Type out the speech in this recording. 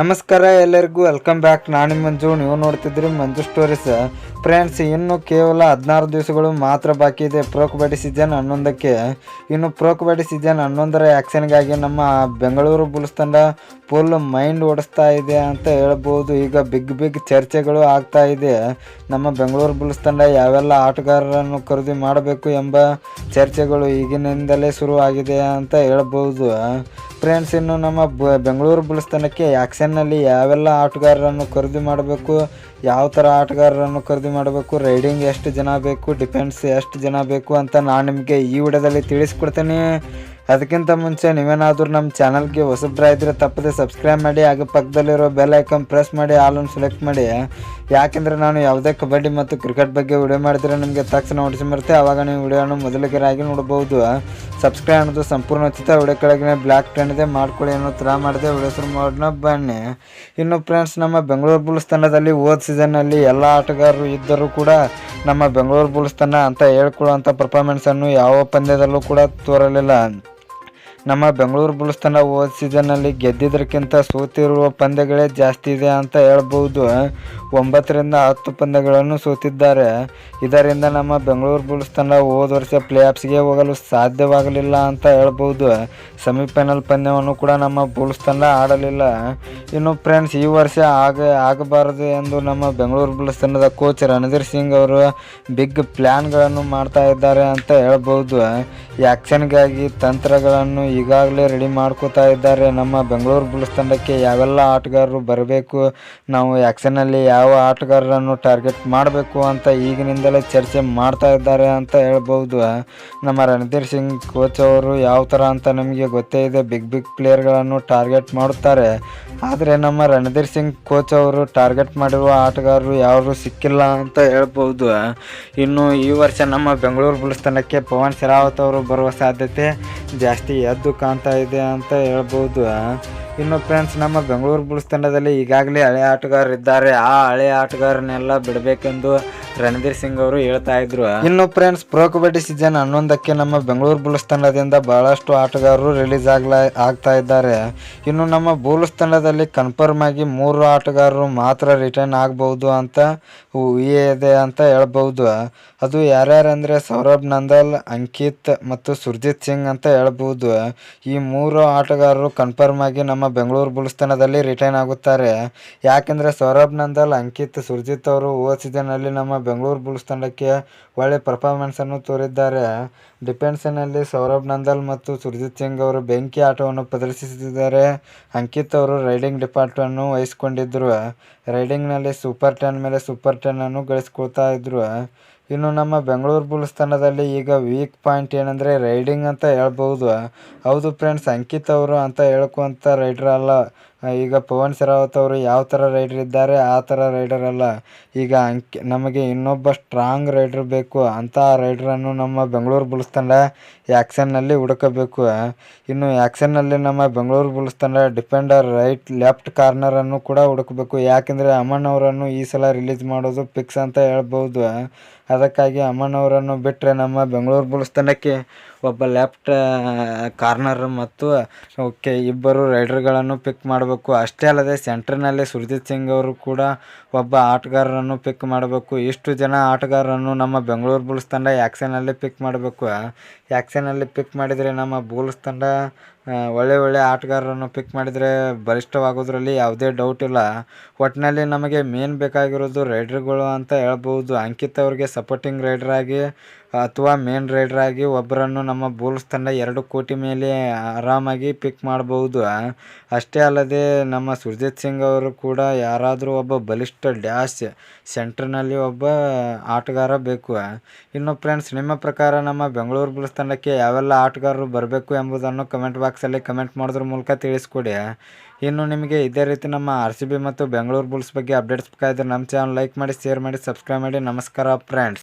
ನಮಸ್ಕಾರ ಎಲ್ಲರಿಗೂ welcome back ನಾನು ಮಂಜು, ನೀವು ನೋಡ್ತಿದ್ರಿ ಮಂಜು ಸ್ಟೋರೀಸ್ ಫ್ರೆಂಡ್ಸ್ ಇನ್ನು ಕೇವಲ ಹದಿನಾರು ದಿವಸಗಳು ಮಾತ್ರ ಬಾಕಿ ಇದೆ. ಪ್ರೋ ಸೀಸನ್ ಹನ್ನೊಂದಕ್ಕೆ. ಇನ್ನು ಪ್ರೋ ಕಬಡ್ಡಿ ಸೀಸನ್ ಹನ್ನೊಂದರ ಆ್ಯಕ್ಷನ್ಗಾಗಿ ನಮ್ಮ ಬೆಂಗಳೂರು ಬುಲ್ಸ್ ತಂಡ ಫುಲ್ ಮೈಂಡ್ ಓಡಿಸ್ತಾ ಇದೆ ಅಂತ ಹೇಳ್ಬೋದು. ಈಗ ಬಿಗ್ ಬಿಗ್ ಚರ್ಚೆಗಳು ಆಗ್ತಾ ಇದೆ. ನಮ್ಮ ಬೆಂಗಳೂರು ಬುಲ್ಸ್ ತಂಡ ಯಾವೆಲ್ಲ ಆಟಗಾರರನ್ನು ಖರೀದಿ ಮಾಡಬೇಕು ಎಂಬ ಚರ್ಚೆಗಳು ಈಗಿನಿಂದಲೇ ಶುರುವಾಗಿದೆ ಅಂತ ಹೇಳ್ಬೋದು. ಫ್ರೆಂಡ್ಸ್ ಇನ್ನು ನಮ್ಮ ಬ- ಬೆಂಗಳೂರು ಬುಲ್ಸ್ ಆ್ಯಕ್ಷನ್ನಲ್ಲಿ ಯಾವೆಲ್ಲ ಆಟಗಾರರನ್ನು ಖರೀದಿ ಮಾಡಬೇಕು, ಯಾವ ಥರ ಆಟಗಾರರನ್ನು ಖರೀದಿ ಮಾಡಬೇಕು ರೈಡಿಂಗ್ ಎಷ್ಟು ಜನ ಬೇಕು ಡಿಫೆನ್ಸ್ ಎಷ್ಟು ಜನ ಬೇಕು ಅಂತ ನಾನು ನಿಮಗೆ ಈ ವಿಡಿಯೋದಲ್ಲಿ ತಿಳಿಸ್ಕೊಡ್ತೀನಿ. ಅದಕ್ಕಿಂತ ಮುಂಚೆ ನೀವೇನಾದರೂ ನಮ್ಮ ಚಾನಲ್ಗೆ ಹೊಸಬ್ರಾಯಿದ್ರೆ ತಪ್ಪದೆ ಸಬ್ಸ್ಕ್ರೈಬ್ ಮಾಡಿ ಹಾಗೆ ಪಕ್ಕದಲ್ಲಿರೋ ಬೆಲ್ ಐಕನ್ ಪ್ರೆಸ್ ಮಾಡಿ ಆಲನ್ನು ಸೆಲೆಕ್ಟ್ ಮಾಡಿ. ಯಾಕೆಂದರೆ ನಾನು ಯಾವುದೇ ಕಬಡ್ಡಿ ಮತ್ತು ಕ್ರಿಕೆಟ್ ಬಗ್ಗೆ ವಿಡಿಯೋ ಮಾಡಿದರೆ ನಿಮಗೆ ತಕ್ಷಣ ನೋಟಿಸ್ ಬರುತ್ತೆ. ಆವಾಗ ನೀವು ವಿಡಿಯೋನ ಮೊದಲಿಗರಾಗಿ ನೋಡ್ಬೋದು ಸಬ್ಸ್ಕ್ರೈಬ್ ಅನ್ನೋದು ಸಂಪೂರ್ಣ ಉಚಿತ. ವಿಡಿಯೋ ಕೆಳಗಿನ ಬ್ಲ್ಯಾಕ್ ಟ್ರೆಂಡ್ ಇದೆ. ಮಾಡ್ಕೊಳ್ಳಿ ಅನ್ನೋ ಥರ ಮಾಡಿದೆ. ವಿಡಿಯೋ ಶುರು ಮಾಡೋಣ. ಬನ್ನಿ. ಇನ್ನು ಫ್ರೆಂಡ್ಸ್ ನಮ್ಮ ಬೆಂಗಳೂರು ಬುಲ್ಸ್ ತಂಡದಲ್ಲಿ ಹೋದ ಸೀಸನ್ನಲ್ಲಿ ಎಲ್ಲ ಆಟಗಾರರು ಇದ್ದರೂ ಕೂಡ ನಮ್ಮ ಬೆಂಗಳೂರು ಬುಲ್ಸ್ ತಂಡ ಅಂತ ಹೇಳ್ಕೊಳ್ಳುವಂಥ ಪರ್ಫಾರ್ಮೆನ್ಸನ್ನು ಯಾವ ಪಂದ್ಯದಲ್ಲೂ ಕೂಡ ತೋರಲಿಲ್ಲ. ನಮ್ಮ ಬೆಂಗಳೂರು ಬುಲ್ಸ್ ತಂಡ ಹೋದ ಸೀಸನ್ನಲ್ಲಿ ಗೆದ್ದಿದ್ದಕ್ಕಿಂತ ಸೋತಿರುವ ಪಂದ್ಯಗಳೇ ಜಾಸ್ತಿ ಇದೆ ಅಂತ ಹೇಳ್ಬೋದು ಒಂಬತ್ತರಿಂದ ಹತ್ತು ಪಂದ್ಯಗಳನ್ನು ಸೋತಿದ್ದಾರೆ. ಇದರಿಂದ ನಮ್ಮ ಬೆಂಗಳೂರು ಬುಲ್ಸ್ ತಂಡ ಹೋದ ವರ್ಷ ಪ್ಲೇ ಆಫ್ಸ್ಗೆ ಹೋಗಲು ಸಾಧ್ಯವಾಗಲಿಲ್ಲ ಅಂತ ಹೇಳ್ಬೋದು ಸೆಮಿಫೈನಲ್ ಪಂದ್ಯವನ್ನು ಕೂಡ ನಮ್ಮ ಬುಲ್ಸ್ ತಂಡ ಆಡಲಿಲ್ಲ. ಇನ್ನು ಫ್ರೆಂಡ್ಸ್ ಈ ವರ್ಷ ಆಗ ಆಗಬಾರದು ಎಂದು ನಮ್ಮ ಬೆಂಗಳೂರು ಬುಲ್ಸ್ ತಂಡದ ಕೋಚ್ ರಣಧೀರ್ ಸಿಂಗ್ ಅವರು ಬಿಗ್ ಪ್ಲ್ಯಾನ್ಗಳನ್ನು ಮಾಡ್ತಾ ಇದ್ದಾರೆ ಅಂತ ಹೇಳ್ಬೋದು ಆ್ಯಕ್ಷನ್ಗಾಗಿ ತಂತ್ರಗಳನ್ನು ಈಗಾಗಲೇ ರೆಡಿ ಮಾಡ್ಕೋತಾ ಇದ್ದಾರೆ. ನಮ್ಮ ಬೆಂಗಳೂರು ಬುಲ್ಸ್ ತಂಡಕ್ಕೆ ಯಾವೆಲ್ಲ ಆಟಗಾರರು ಬರಬೇಕು, ನಾವು ಆ್ಯಕ್ಷನಲ್ಲಿ ಯಾವ ಆಟಗಾರರನ್ನು ಟಾರ್ಗೆಟ್ ಮಾಡಬೇಕು ಅಂತ ಈಗಿನಿಂದಲೇ ಚರ್ಚೆ ಮಾಡ್ತಾ ಇದ್ದಾರೆ ಅಂತ ಹೇಳ್ಬೋದು. ನಮ್ಮ ರಣಧೀರ್ ಸಿಂಗ್ ಕೋಚ್ ಅವರು ಯಾವ ಥರ ಅಂತ ನಮಗೆ ಗೊತ್ತೇ ಇದೆ. ಬಿಗ್ ಬಿಗ್ ಪ್ಲೇಯರ್ಗಳನ್ನು ಟಾರ್ಗೆಟ್ ಮಾಡುತ್ತಾರೆ. ಆದರೆ ನಮ್ಮ ರಣಧೀರ್ ಸಿಂಗ್ ಕೋಚ್ ಅವರು ಟಾರ್ಗೆಟ್ ಮಾಡಿರುವ ಆಟಗಾರರು ಯಾರು ಸಿಕ್ಕಿಲ್ಲ ಅಂತ ಹೇಳ್ಬೋದು. ಇನ್ನು ಈ ವರ್ಷ ನಮ್ಮ ಬೆಂಗಳೂರು ಬುಲ್ಸ್ ತಂಡಕ್ಕೆ ಪವನ್ ಶರಾವತ್ ಅವರು ಬರುವ ಸಾಧ್ಯತೆ ಜಾಸ್ತಿ ಎದ್ದು ಕಾಣ್ತಾ ಇದೆ ಅಂತ ಹೇಳ್ಬೋದು ಇನ್ನು ಫ್ರೆಂಡ್ಸ್ ನಮ್ಮ ಬೆಂಗಳೂರು ಬುಲ್ಸ್ ತಂಡದಲ್ಲಿ ಈಗಾಗಲೇ ಹಳೆ ಆಟಗಾರರಿದ್ದಾರೆ ಆ ಹಳೆ ಆಟಗಾರನೆಲ್ಲ ಬಿಡಬೇಕೆಂದು ರಣಧೀರ್ ಸಿಂಗ್ ಅವರು ಹೇಳ್ತಾ ಇದ್ರು. ಇನ್ನು ಫ್ರೆಂಡ್ಸ್ ಪ್ರೋ ಕಬಡ್ಡಿ ಸೀಸನ್ ಹನ್ನೊಂದಕ್ಕೆ ನಮ್ಮ ಬೆಂಗಳೂರು ಬುಲ್ಸ್ ತಂಡದಿಂದ ಬಹಳಷ್ಟು ಆಟಗಾರರು ರಿಲೀಸ್ ಆಗ್ಲಾ ಆಗ್ತಾ ಇದ್ದಾರೆ. ಇನ್ನು ನಮ್ಮ ಬುಲ್ಸ್ ತಂಡದಲ್ಲಿ ಕನ್ಫರ್ಮ್ ಆಗಿ ಮೂರು ಆಟಗಾರರು ಮಾತ್ರ ರಿಟರ್ನ್ ಆಗಬಹುದು ಅಂತ ಇದೆ ಅಂತ ಹೇಳ್ಬಹುದು ಅದು ಯಾರ್ಯಾರಂದ್ರೆ ಸೌರಭ್ ನಂದಲ್, ಅಂಕಿತ್ ಮತ್ತು ಸುರ್ಜಿತ್ ಸಿಂಗ್ ಅಂತ ಹೇಳ್ಬಹುದು ಈ ಮೂರು ಆಟಗಾರರು ಕನ್ಫರ್ಮ್ ಆಗಿ ನಮ್ಮ ಬೆಂಗಳೂರು ಬುಲ್ಸ್ ತಂಡದಲ್ಲಿ ರಿಟರ್ನ್ ಆಗುತ್ತಾರೆ. ಯಾಕೆಂದ್ರೆ ಸೌರಭ್ ನಂದಲ್, ಅಂಕಿತ್, ಸುರ್ಜಿತ್ ಅವರು ಓ ಸೀಸನ್ ಅಲ್ಲಿ ನಮ್ಮ ಬೆಂಗಳೂರು ಬುಲ್ಸ್ ತಂಡಕ್ಕೆ ಒಳ್ಳೆ ಪರ್ಫಾರ್ಮೆನ್ಸನ್ನು ತೋರಿದ್ದಾರೆ. ಡಿಫೆನ್ಸ್ನಲ್ಲಿ ಸೌರಭ್ ನಂದಲ್ ಮತ್ತು ಸುರ್ಜಿತ್ ಸಿಂಗ್ ಅವರು ಬೆಂಕಿ ಆಟವನ್ನು ಪ್ರದರ್ಶಿಸುತ್ತಿದ್ದಾರೆ. ಅಂಕಿತ್ ಅವರು ರೈಡಿಂಗ್ ಡಿಪಾರ್ಟ್ಮೆಂಟನ್ನು ವಹಿಸಿಕೊಂಡಿದ್ದರು ರೈಡಿಂಗ್ನಲ್ಲಿ ಸೂಪರ್ ಟೆನ್ ಮೇಲೆ ಸೂಪರ್ ಟೆನ್ನನ್ನು ಗಳಿಸ್ಕೊಳ್ತಾ ಇದ್ರು. ಇನ್ನು ನಮ್ಮ ಬೆಂಗಳೂರು ಬುಲ್ಸ್ ತಂಡದಲ್ಲಿ ಈಗ ವೀಕ್ ಪಾಯಿಂಟ್ ಏನಂದರೆ ರೈಡಿಂಗ್ ಅಂತ ಹೇಳ್ಬೋದು ಹೌದು ಫ್ರೆಂಡ್ಸ್ ಅಂಕಿತ್ ಅವರು ಅಂತ ಹೇಳ್ಕೊಂತ ರೈಡ್ರ್ ಅಲ್ಲ. ಈಗ ಪವನ್ ಶರಾವತ್ ಅವರು ಯಾವ ಥರ ರೈಡರ್ ಇದ್ದಾರೆ, ಆ ಥರ ರೈಡರ್ ಅಲ್ಲ. ಈಗ ಅಂಕಿ, ನಮಗೆ ಇನ್ನೊಬ್ಬ ಸ್ಟ್ರಾಂಗ್ ರೈಡರ್ ಬೇಕು, ಅಂಥ ರೈಡರನ್ನು ನಮ್ಮ ಬೆಂಗಳೂರು ಬುಲ್ಸ್ ತಂಡ ಆ್ಯಕ್ಷನ್ನಲ್ಲಿ ಹುಡುಕಬೇಕು. ಇನ್ನು ಆ್ಯಕ್ಷನ್ನಲ್ಲಿ ನಮ್ಮ ಬೆಂಗಳೂರು ಬುಲ್ಸ್ ತಂಡ ಡಿಫೆಂಡರ್ ರೈಟ್ ಲೆಫ್ಟ್ ಕಾರ್ನರನ್ನು ಕೂಡ ಹುಡುಕಬೇಕು. ಯಾಕೆಂದರೆ ಅಮನ್ ಅವರನ್ನು ಈ ಸಲ ರಿಲೀಸ್ ಮಾಡೋದು ಫಿಕ್ಸ್ ಅಂತ ಹೇಳ್ಬೋದು. ಅದಕ್ಕಾಗಿ ಅಮನ್ ಅವರನ್ನು ಬಿಟ್ಟರೆ ನಮ್ಮ ಬೆಂಗಳೂರು ಬುಲ್ಸ್ ತಂಡಕ್ಕೆ ಒಬ್ಬ ಲೆಫ್ಟ್ ಕಾರ್ನರ್ ಮತ್ತು ಓಕೆ ಇಬ್ಬರು ರೈಡರ್ಗಳನ್ನು ಪಿಕ್ ಮಾಡಬೇಕು. ಅಷ್ಟೇ ಅಲ್ಲದೆ ಸೆಂಟ್ರ್ನಲ್ಲಿ ಸುರ್ಜಿತ್ ಸಿಂಗ್ ಅವರು ಕೂಡ ಒಬ್ಬ ಆಟಗಾರರನ್ನು ಪಿಕ್ ಮಾಡಬೇಕು. ಇಷ್ಟು ಜನ ಆಟಗಾರರನ್ನು ನಮ್ಮ ಬೆಂಗಳೂರು ಬುಲ್ಸ್ ತಂಡ ಆ್ಯಕ್ಷನಲ್ಲಿ ಪಿಕ್ ಮಾಡಬೇಕು. ಆ್ಯಕ್ಷನಲ್ಲಿ ಪಿಕ್ ಮಾಡಿದರೆ ನಮ್ಮ ಬುಲ್ಸ್ ತಂಡ ಒಳ್ಳೆ ಒಳ್ಳೆ ಆಟಗಾರರನ್ನು ಪಿಕ್ ಮಾಡಿದರೆ ಬಲಿಷ್ಠವಾಗೋದ್ರಲ್ಲಿ ಯಾವುದೇ ಡೌಟ್ ಇಲ್ಲ. ಒಟ್ಟಿನಲ್ಲಿ ನಮಗೆ ಮೇನ್ ಬೇಕಾಗಿರೋದು ರೈಡ್ರ್ಗಳು ಅಂತ ಹೇಳ್ಬೋದು ಅಂಕಿತ್ ಅವ್ರಿಗೆ ಸಪೋರ್ಟಿಂಗ್ ರೈಡರ್ ಆಗಿ ಅಥವಾ ಮೇನ್ ಆಗಿ ಒಬ್ಬರನ್ನು ನಮ್ಮ ಬುಲ್ಸ್ ತಂಡ ಎರಡು ಕೋಟಿ ಮೇಲೆ ಆರಾಮಾಗಿ ಪಿಕ್ ಮಾಡಬಹುದು. ಅಷ್ಟೇ ಅಲ್ಲದೆ ನಮ್ಮ ಸುರ್ಜಿತ್ ಸಿಂಗ್ ಅವರು ಕೂಡ ಯಾರಾದರೂ ಒಬ್ಬ ಬಲಿಷ್ಠ ಡ್ಯಾಶ್ ಸೆಂಟ್ರ್ನಲ್ಲಿ ಒಬ್ಬ ಆಟಗಾರ ಬೇಕು. ಇನ್ನು ಫ್ರೆಂಡ್ಸ್ ನಿಮ್ಮ ಪ್ರಕಾರ ನಮ್ಮ ಬೆಂಗಳೂರು ಬುಲ್ಸ್ ತಂಡಕ್ಕೆ ಯಾವೆಲ್ಲ ಆಟಗಾರರು ಬರಬೇಕು ಎಂಬುದನ್ನು ಕಮೆಂಟ್ ಬಾಕ್ಸಲ್ಲಿ ಕಮೆಂಟ್ ಮಾಡೋದ್ರ ಮೂಲಕ ತಿಳಿಸ್ಕೊಡಿ. ಇನ್ನು ನಿಮಗೆ ಇದೇ ರೀತಿ ನಮ್ಮ ಆರ್ ಮತ್ತು ಬೆಂಗಳೂರು ಬುಲ್ಸ್ ಬಗ್ಗೆ ಅಪ್ಡೇಟ್ಸ್ ಬೇಕಾದ್ರೆ ನಮ್ಮ ಚಾನಲ್ ಲೈಕ್ ಮಾಡಿ ಶೇರ್ ಮಾಡಿ ಸಬ್ಸ್ಕ್ರೈಬ್ ಮಾಡಿ. ನಮಸ್ಕಾರ ಫ್ರೆಂಡ್ಸ್